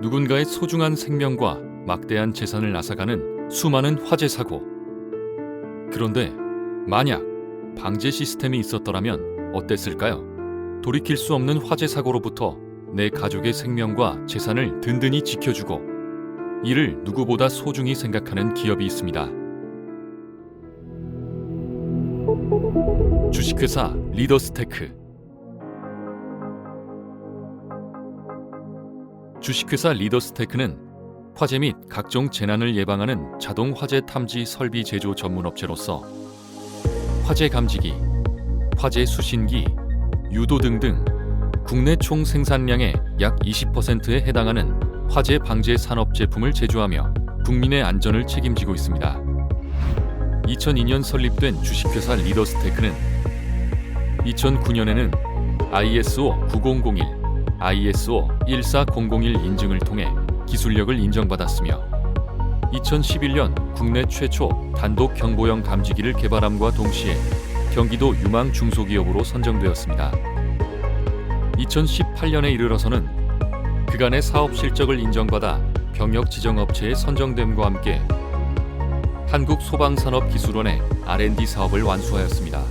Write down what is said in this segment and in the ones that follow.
누군가의 소중한 생명과 막대한 재산을 앗아가는 수많은 화재 사고. 그런데 만약 방제 시스템이 있었더라면 어땠을까요? 돌이킬 수 없는 화재 사고로부터 내 가족의 생명과 재산을 든든히 지켜주고 이를 누구보다 소중히 생각하는 기업이 있습니다. 주식회사 리더스테크 주식회사 리더스테크는 화재 및 각종 재난을 예방하는 자동 화재 탐지 설비 제조 전문 업체로서 화재 감지기, 화재 수신기, 유도 등등 국내 총 생산량의 약 20%에 해당하는 화재 방제 산업 제품을 제조하며 국민의 안전을 책임지고 있습니다. 2002년 설립된 주식회사 리더스테크는 2009년에는 ISO 9001, ISO 14001 인증을 통해 기술력을 인정받았으며 2011년 국내 최초 단독 경보형 감지기를 개발함과 동시에 경기도 유망 중소기업으로 선정되었습니다. 2018년에 이르러서는 그간의 사업 실적을 인정받아 병역 지정업체에 선정됨과 함께 한국소방산업기술원의 R&D 사업을 완수하였습니다.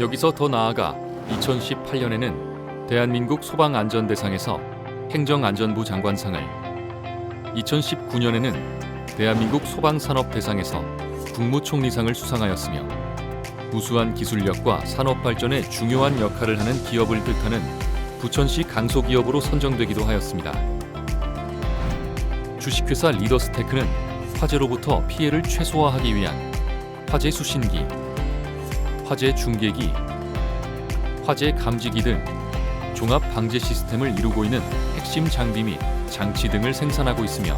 여기서 더 나아가 2018년에는 대한민국 소방안전대상에서 행정안전부 장관상을 2019년에는 대한민국 소방산업대상에서 국무총리상을 수상하였으며 우수한 기술력과 산업 발전에 중요한 역할을 하는 기업을 뜻하는 부천시 강소기업으로 선정되기도 하였습니다. 주식회사 리더스테크는 화재로부터 피해를 최소화하기 위한 화재 수신기, 화재 중계기, 화재 감지기 등 종합 방제 시스템을 이루고 있는 핵심 장비 및 장치 등을 생산하고 있으며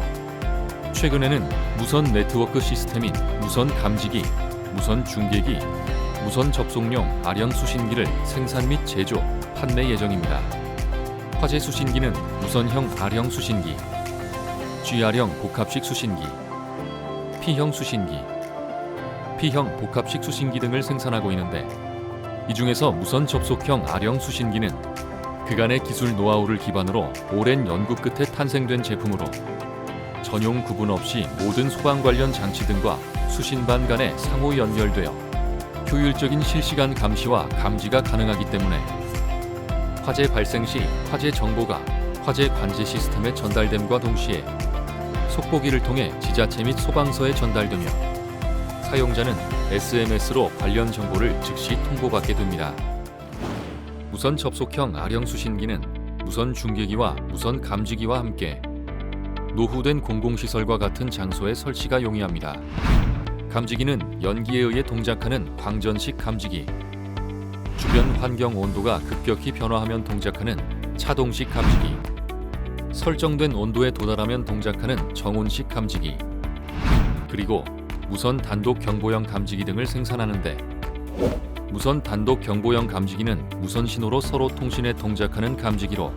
최근에는 무선 네트워크 시스템인 무선 감지기, 무선 중계기, 무선 접속용 아령 수신기를 생산 및 제조, 판매 예정입니다. 화재 수신기는 무선형 아령 수신기, G아령 복합식 수신기, P형 수신기, P형 복합식 수신기 등을 생산하고 있는데 이 중에서 무선 접속형 아령 수신기는 그간의 기술 노하우를 기반으로 오랜 연구 끝에 탄생된 제품으로 전용 구분 없이 모든 소방 관련 장치 등과 수신반 간에 상호 연결되어 효율적인 실시간 감시와 감지가 가능하기 때문에 화재 발생 시 화재 정보가 화재 관제 시스템에 전달됨과 동시에 속보기를 통해 지자체 및 소방서에 전달되며 사용자는 SMS로 관련 정보를 즉시 통보받게 됩니다. 무선 접속형 아령 수신기는 무선 중계기와 무선 감지기와 함께 노후된 공공시설과 같은 장소에 설치가 용이합니다. 감지기는 연기에 의해 동작하는 광전식 감지기, 주변 환경 온도가 급격히 변화하면 동작하는 차동식 감지기, 설정된 온도에 도달하면 동작하는 정온식 감지기, 그리고 무선 단독 경보형 감지기 등을 생산하는데 무선 단독 경보형 감지기는 무선 신호로 서로 통신에 동작하는 감지기로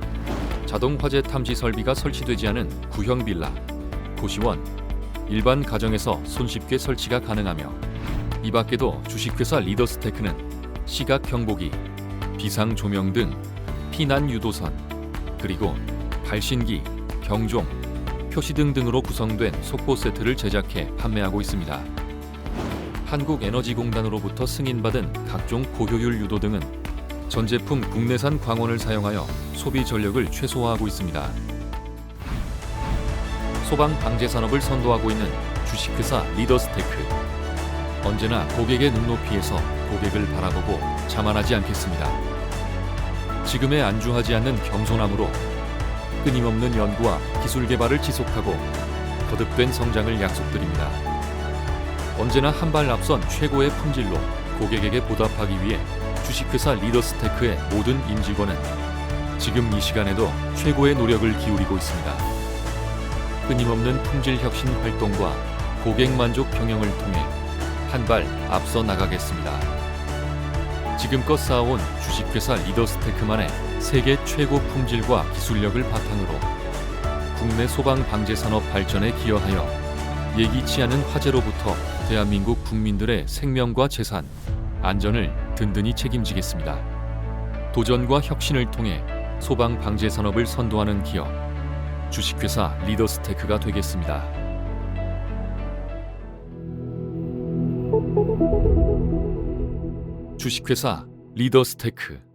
자동 화재 탐지 설비가 설치되지 않은 구형 빌라, 도시원, 일반 가정에서 손쉽게 설치가 가능하며 이 밖에도 주식회사 리더스테크는 시각 경보기, 비상 조명 등 피난 유도선, 그리고 발신기, 경종, 표시 등 등으로 구성된 속보 세트를 제작해 판매하고 있습니다. 한국에너지공단으로부터 승인받은 각종 고효율 유도 등은 전 제품 국내산 광원을 사용하여 소비 전력을 최소화하고 있습니다. 소방 방제 산업을 선도하고 있는 주식회사 리더스테크. 언제나 고객의 눈높이에서 고객을 바라보고 자만하지 않겠습니다. 지금에 안주하지 않는 겸손함으로 끊임없는 연구와 기술 개발을 지속하고 거듭된 성장을 약속드립니다. 언제나 한 발 앞선 최고의 품질로 고객에게 보답하기 위해 주식회사 리더스테크의 모든 임직원은 지금 이 시간에도 최고의 노력을 기울이고 있습니다. 끊임없는 품질 혁신 활동과 고객 만족 경영을 통해 한 발 앞서 나가겠습니다. 지금껏 쌓아온 주식회사 리더스테크만의 세계 최고 품질과 기술력을 바탕으로 국내 소방 방제 산업 발전에 기여하여 예기치 않은 화재로부터 대한민국 국민들의 생명과 재산, 안전을 든든히 책임지겠습니다. 도전과 혁신을 통해 소방 방재 산업을 선도하는 기업 주식회사 리더스테크가 되겠습니다. 주식회사 리더스테크